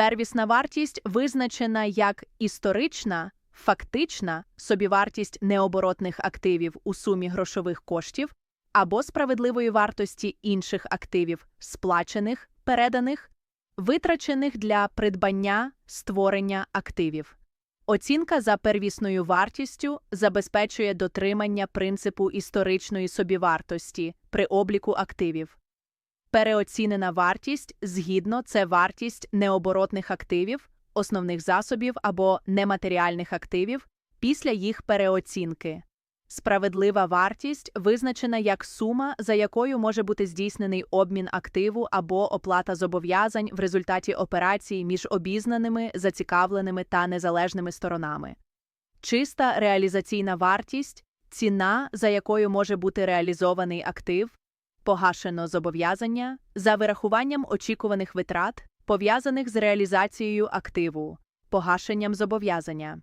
Первісна вартість визначена як історична, фактична собівартість необоротних активів у сумі грошових коштів або справедливої вартості інших активів, сплачених, переданих, витрачених для придбання, створення активів. Оцінка за первісною вартістю забезпечує дотримання принципу історичної собівартості при обліку активів. Переоцінена вартість згідно це вартість необоротних активів, основних засобів або нематеріальних активів після їх переоцінки. Справедлива вартість визначена як сума, за якою може бути здійснений обмін активу або оплата зобов'язань в результаті операції між обізнаними, зацікавленими та незалежними сторонами. Чиста реалізаційна вартість ціна, за якою може бути реалізований актив, погашено зобов'язання за вирахуванням очікуваних витрат, пов'язаних з реалізацією активу, погашенням зобов'язання.